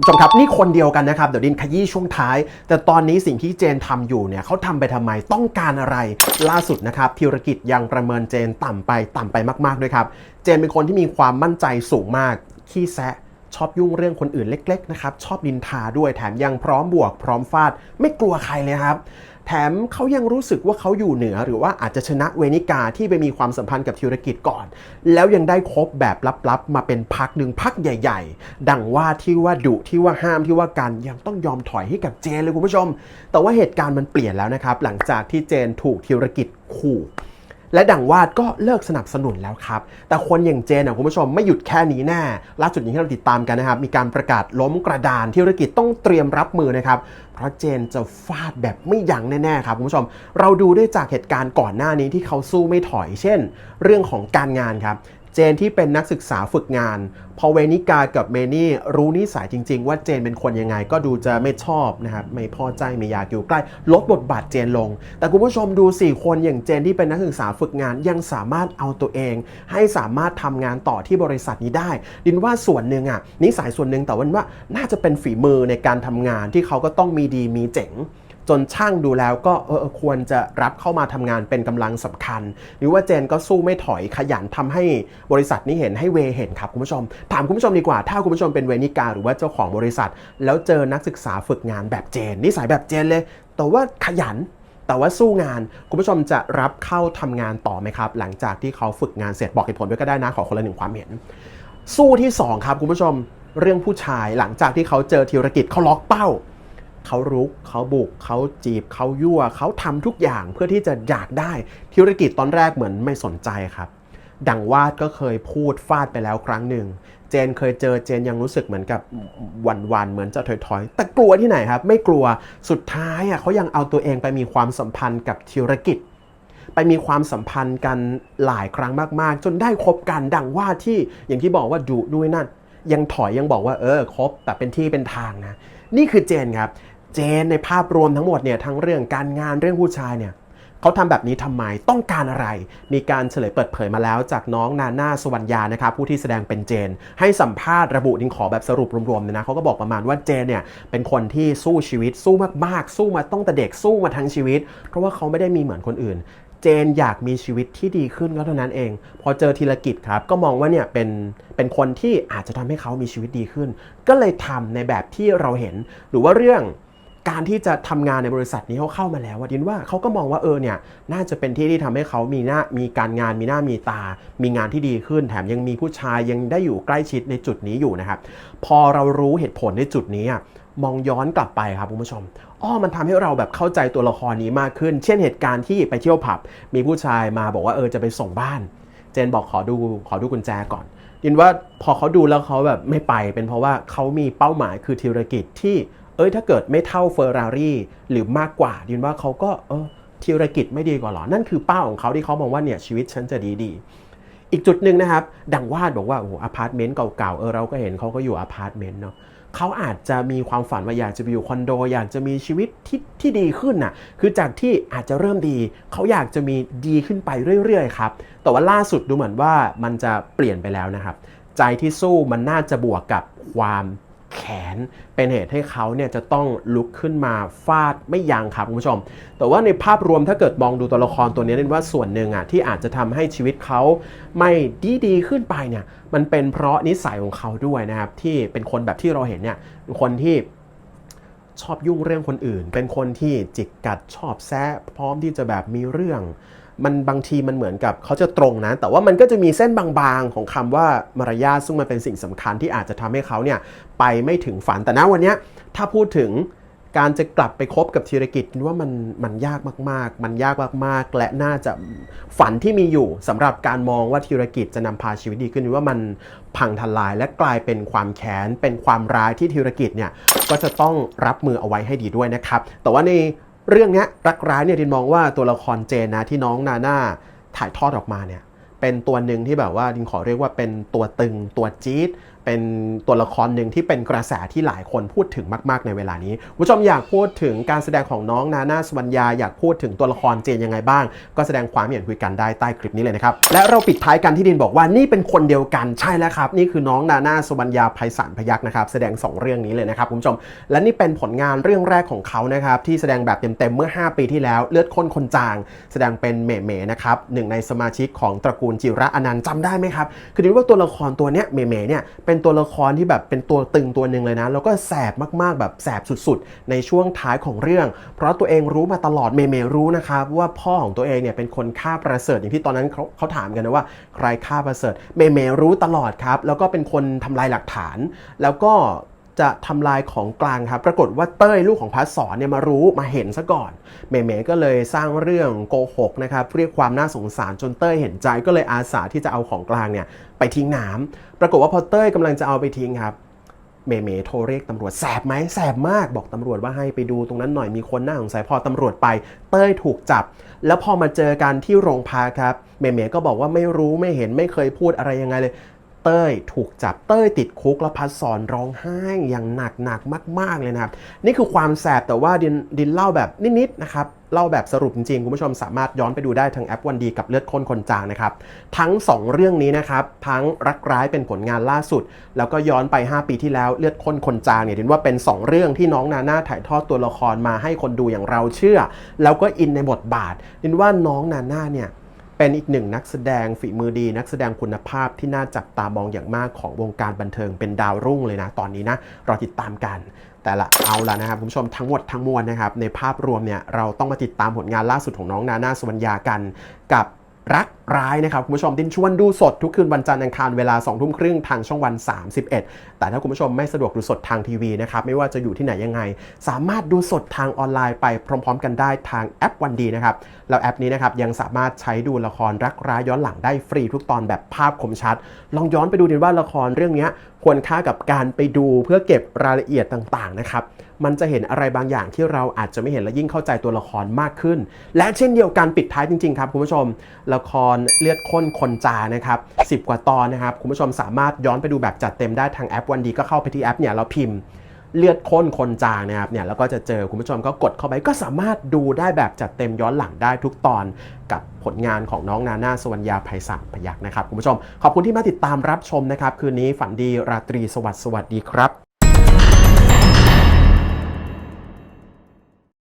ผู้ชมครับนี่คนเดียวกันนะครับ เดี๋ยวดินขยี้ช่วงท้าย แต่ตอนนี้สิ่งที่เจนทำอยู่เนี่ยเขาทำไปทำไมต้องการอะไร ล่าสุดนะครับธุรกิจยังประเมินเจนต่ำไปต่ำไปมากๆด้วยครับ เจนเป็นคนที่มีความมั่นใจสูงมากขี้แซะ ชอบยุ่งเรื่องคนอื่นเล็กๆนะครับชอบดินทาด้วยแถมยังพร้อมบวก พร้อมฟาด ไม่กลัวใครเลยครับ แถมเขายังรู้สึกว่าเขาอยู่เหนือ หรือว่าอาจจะชนะเวนิกาที่ไปมีความสัมพันธ์กับธีรกิจก่อน แล้วยังได้คบแบบลับๆ มาเป็นพักหนึ่งพักใหญ่ ๆ ดังว่าที่ว่าดุที่ว่าห้ามที่ว่ากันยังต้องยอมถอยให้กับเจนเลยคุณผู้ชม แต่ว่าเหตุการณ์มันเปลี่ยนแล้วนะครับหลังจากที่เจนถูกธีรกิจขู่ และดังวาดก็เลิกสนับสนุนแล้วครับ แต่คนอย่างเจนนะคุณผู้ชมไม่หยุดแค่นี้แน่ล่าสุดอย่างที่เราติดตามกันนะครับ มีการประกาศล้มกระดานที่ธุรกิจต้องเตรียมรับมือนะครับ เพราะเจนจะฟาดแบบไม่ยั้งแน่ๆครับคุณผู้ชม เราดูได้จากเหตุการณ์ก่อนหน้านี้ที่เขาสู้ไม่ถอย เช่น เรื่องของการงานครับ เจนที่เป็นนักศึกษาฝึกงาน พอเวนิกากับเมนี่รู้นิสัยจริง ๆ ว่าเจนเป็นคนยังไงก็ดูจะไม่ชอบนะครับไม่พอใจไม่อยากอยู่ใกล้ ลดบทบาทเจนลง แต่คุณผู้ชมดู 4 คนอย่างเจนที่เป็นนักศึกษาฝึกงานยังสามารถเอาตัวเอง ให้สามารถทำงานต่อที่บริษัทนี้ได้ ดินว่าส่วนหนึ่งอะนิสัยส่วนหนึ่งแต่วันว่าน่าจะเป็นฝีมือในการทำงานที่เขาก็ต้องมีดีมีเจ๋ง จนช่างดูแล้วก็เออควรจะรับเข้ามาทำงานเป็นกำลังสำคัญ หรือว่าเจนก็สู้ไม่ถอยขยันทำให้บริษัทนี้เห็นให้เวเห็นครับคุณผู้ชม ถามคุณผู้ชมดีกว่า ถ้าคุณผู้ชมเป็นเวนิกาหรือว่าเจ้าของบริษัท แล้วเจอนักศึกษาฝึกงานแบบเจนนิสัยแบบเจนเลย แต่ว่าขยันแต่ว่าสู้งานคุณผู้ชมจะรับเข้าทำงานต่อไหมครับ หลังจากที่เขาฝึกงานเสร็จบอกเหตุผลด้วยก็ได้นะขอคนละหนึ่งความเห็น สู้ที่สองครับคุณผู้ชมเรื่องผู้ชายหลังจากที่เขาเจอธีรกิจเขาล็อกเป้า เขารุกเขาบุกเขาจีบเขายั่วเขาทำทุกอย่างเพื่อที่จะอยากได้ธุรกิจตอนแรกเหมือนไม่สนใจครับ ดังวาดก็เคยพูดฟาดไปแล้วครั้งหนึ่งเจนเคยเจอเจนยังรู้สึกเหมือนกับวันวันๆเหมือนจะถอยๆ แต่กลัวที่ไหนครับ ไม่กลัวสุดท้ายอะเขายังเอาตัวเองไปมีความสัมพันธ์กับธุรกิจ ไปมีความสัมพันธ์กันหลายครั้งมากๆ จนได้คบกันดังว่าที่อย่างที่บอกว่าดุด้วยนั่นยังถอยยังบอกว่าเออคบแต่เป็นที่เป็นทางนะ นี่คือเจนครับ เจนในภาพรวมทั้งหมดเนี่ยทั้งเรื่องการงานเรื่องผู้ชายเนี่ยเขาทำแบบนี้ทำไมต้องการอะไร มีการเฉลยเปิดเผยมาแล้วจากน้องนาน่าสวรรยานะครับผู้ที่แสดงเป็นเจน ให้สัมภาษณ์ระบุดิงขอแบบสรุปรวมๆเลยนะเขาก็บอกประมาณว่าเจนเนี่ยเป็นคนที่สู้ชีวิตสู้มากๆ สู้มาตั้งแต่เด็กสู้มาทั้งชีวิต เพราะว่าเขาไม่ได้มีเหมือนคนอื่นเจนอยากมีชีวิตที่ดีขึ้นก็เท่านั้นเอง พอเจอธีรกิจครับ ก็มองว่าเนี่ยเป็นเป็นคนที่อาจจะทำให้เขามีชีวิตดีขึ้น ก็เลยทำในแบบที่เราเห็น หรือว่าเรื่อง การที่จะทำงานในบริษัทนี้เขาเข้ามาแล้วว่าดินว่าเขาก็มองว่าเออเนี่ยน่าจะเป็นที่ที่ทำให้เขามีหน้ามีการงานมีหน้ามีตา มีงานที่ดีขึ้น แถมยังมีผู้ชายยังได้อยู่ใกล้ชิดในจุดนี้อยู่นะครับ พอเรารู้เหตุผลในจุดนี้มองย้อนกลับไปครับคุณผู้ชมอ้อมันทำให้เราแบบเข้าใจตัวละครนี้มากขึ้น เช่นเหตุการณ์ที่ไปเที่ยวผับ มีผู้ชายมาบอกว่าเออจะไปส่งบ้าน เจนบอกขอดูขอดูกุญแจก่อนยินว่าพอเขาดูแล้วเขาแบบไม่ไปเป็นเพราะว่าเขามีเป้าหมายคือธุรกิจที่ เอ้ยถ้าเกิดไม่เท่าเฟอร์รารี่หรือมากกว่ายินว่าเขาก็เออธุรกิจไม่ดีกว่าหรอ นั่นคือเป้าของเขาที่เขามองว่าเนี่ยชีวิตฉันจะดีดีๆอีกจุดหนึ่งนะครับ ดังวาดบอกว่าโอ้โหอพาร์ตเมนต์เก่าๆเออเราก็เห็นเขาก็อยู่อพาร์ตเมนต์เนาะเขาอาจจะมีความฝันว่าอยากจะไปอยู่คอนโด อยากจะมีชีวิตที่ที่ดีขึ้นน่ะ คือจากที่อาจจะเริ่มดี เขาอยากจะมีดีขึ้นไปเรื่อยๆครับ แต่ว่าล่าสุดดูเหมือนว่ามันจะเปลี่ยนไปแล้วนะครับ ใจที่สู้มันน่าจะบวกกับความ แขน เป็นเหตุให้เขาเนี่ยจะต้องลุกขึ้นมาฟาดไม่ยั้งครับคุณผู้ชม แต่ว่าในภาพรวมถ้าเกิดมองดูตัวละครตัวนี้เรียกว่าส่วนหนึ่งอะที่อาจจะทำให้ชีวิตเขาไม่ดีดีขึ้นไปเนี่ยมันเป็นเพราะนิสัยของเขาด้วยนะครับที่เป็นคนแบบที่เราเห็นเนี่ยคนที่ชอบยุ่งเรื่องคนอื่น เป็นคนที่จิกกัดชอบแซะพร้อมที่จะแบบมีเรื่อง มันบางทีมันเหมือนกับเขาจะตรงนะ แต่ว่ามันก็จะมีเส้นบางๆของคำว่ามารยาทซึ่งมันเป็นสิ่งสำคัญที่อาจจะทำให้เขาเนี่ยไปไม่ถึงฝันแต่ณวันนี้ถ้าพูดถึงการจะกลับไปคบกับธีรกิจว่ามันมันยากมากๆ มันยากมากๆ และน่าจะฝันที่มีอยู่สำหรับการมองว่าธีรกิจจะนำพาชีวิตดีขึ้นว่ามันพังทลาย และกลายเป็นความแค้นเป็นความร้ายที่ธีรกิจเนี่ยก็จะต้องรับมือเอาไว้ให้ดีด้วยนะครับ แต่ว่าใน เรื่องนี้รักร้ายเนี่ยดินมองว่าตัวละครเจนนะที่น้องนาน่าถ่ายทอดออกมาเนี่ยเป็นตัวหนึ่งที่แบบว่าดินขอเรียกว่าเป็นตัวตึงตัวจี๊ด เป็นตัวละครหนึ่งที่เป็นกระแสที่หลายคนพูดถึงมาก ๆ ในเวลานี้ผู้ชมอยากพูดถึงการแสดงของน้องนาน่าสวัญญาอยากพูดถึงตัวละครเจนยังไงบ้าง ก็แสดงความเห็นคุยกันได้ใต้คลิปนี้เลยนะครับ และเราปิดท้ายกันที่ดินบอกว่านี่เป็นคนเดียวกันใช่แล้วครับ นี่คือน้องนาน่าสวัญญาไพศาลพยักษ์นะครับ แสดง 2 เรื่องนี้เลยนะครับคุณผู้ชม และนี่เป็นผลงานเรื่องแรกของเขานะครับที่แสดงแบบเต็มๆเมื่อ 5 ปีที่แล้วเลือดข้นคนจาง แสดงเป็นเมเมนะครับหนึ่งในสมาชิกของตระกูลจิระอนันต์จำได้ไหมครับคือดินว่าตัวละครตัวเนี้ยเมเมเนี่ยเป็น็นตัวละครที่แบบเป็นตัวตึงตัวหนึ่งเลยนะ แล้วก็แสบมากๆแบบแสบสุดๆ ในช่วงท้ายของเรื่อง เพราะตัวเองรู้มาตลอดเมเมรู้นะครับว่าพ่อของตัวเองเนี่ยเป็นคนฆ่าประเสริฐอย่างที่ตอนนั้นเขาเขาถามกันนะว่าใครฆ่าประเสริฐเมเมรู้ตลอดครับ แล้วก็เป็นคนทำลายหลักฐาน แล้วก็ จะทำลายของกลางครับ ปรากฏว่าเต้ยลูกของพัสสอนเนี่ยมารู้มาเห็นซะก่อนเมเมก็เลยสร้างเรื่องโกหกนะครับเรียกความน่าสงสารจนเต้ยเห็นใจก็เลยอาสาที่จะเอาของกลางเนี่ยไปทิ้งน้ำปรากฏว่าพอเต้ยกำลังจะเอาไปทิ้งครับเมเมโทรเรียกตำรวจแสบไหมแสบมากบอกตำรวจว่าให้ไปดูตรงนั้นหน่อยมีคนน่าสงสัยพอตำรวจไป เต้ยถูกจับ แล้วพอมาเจอกันที่โรงพักครับเมเมก็บอกว่าไม่รู้ไม่เห็นไม่เคยพูดอะไรยังไงเลย เต้ยถูกจับเต้ยติดคุกแล้วพัดสอนร้องไห้อย่างหนักหนักมาก ๆ เลยนะครับ นี่คือความแสบแต่ว่าดินดินเล่าแบบนิด ๆ นะครับ เล่าแบบสรุปจริง ๆ คุณผู้ชมสามารถย้อนไปดูได้ทางแอปวันดีกับเลือดข้นคนจางนะครับ ทั้ง 2 เรื่องนี้นะครับ ทั้งรักร้ายเป็นผลงานล่าสุด แล้วก็ย้อนไป 5 ปีที่แล้วเลือดข้นคนจางเนี่ยดินว่าเป็น 2 เรื่องที่น้องนาน่าถ่ายทอดตัวละครมาให้คนดูอย่างเราเชื่อ แล้วก็อินในบทบาทดินว่าน้องนาน่าเนี่ย เป็นอีกหนึ่งนักแสดงฝีมือดี นักแสดงคุณภาพที่น่าจับตามองอย่างมากของวงการบันเทิงเป็นดาวรุ่งเลยนะ ตอนนี้นะเราติดตามกัน แต่ละเอาละนะครับคุณผู้ชมทั้งหมดทั้งมวลนะครับในภาพรวมเนี่ยเราต้องมาติดตามผลงานล่าสุดของน้องนาน่าสุวรรณยากันกับ รักร้ายนะครับ คุณผู้ชมดินชวนดูสดทุกคืนวันจันทร์อังคารเวลา2ทุ่มครึ่งทางช่องวัน 31 แต่ถ้าคุณผู้ชมไม่สะดวกดูสดทางทีวีนะครับ ไม่ว่าจะอยู่ที่ไหนยังไง สามารถดูสดทางออนไลน์ไปพร้อม ๆ กันได้ทางแอปวันดีนะครับ แล้วแอปนี้นะครับยังสามารถใช้ดูละครรักร้ายย้อนหลังได้ฟรีทุกตอนแบบภาพคมชัด ลองย้อนไปดูดิว่าละครเรื่องนี้ ควรค่ากับการไปดูเพื่อเก็บรายละเอียดต่างๆนะครับ มันจะเห็นอะไรบางอย่างที่เราอาจจะไม่เห็นและยิ่งเข้าใจตัวละครมากขึ้น และเช่นเดียวกันปิดท้ายจริงๆครับคุณผู้ชม ละครเลือดข้นคนจานะครับ10 กว่าตอนนะครับคุณผู้ชมสามารถย้อนไปดูแบบจัดเต็มได้ทางแอปวันดีก็เข้าไปที่แอปเนี่ยเราพิมพ์ เลือดข้นคนจางนะครับเนี่ยแล้วก็จะเจอคุณผู้ชมก็กดเข้าไปก็สามารถดูได้แบบจัดเต็มย้อนหลังได้ทุกตอนกับผลงานของน้องนาน่าสวัญญาไพศาลพยักนะครับคุณผู้ชม ขอบคุณที่มาติดตามรับชมนะครับ คืนนี้ฝันดีราตรีสวัสดิ์สวัสดีครับ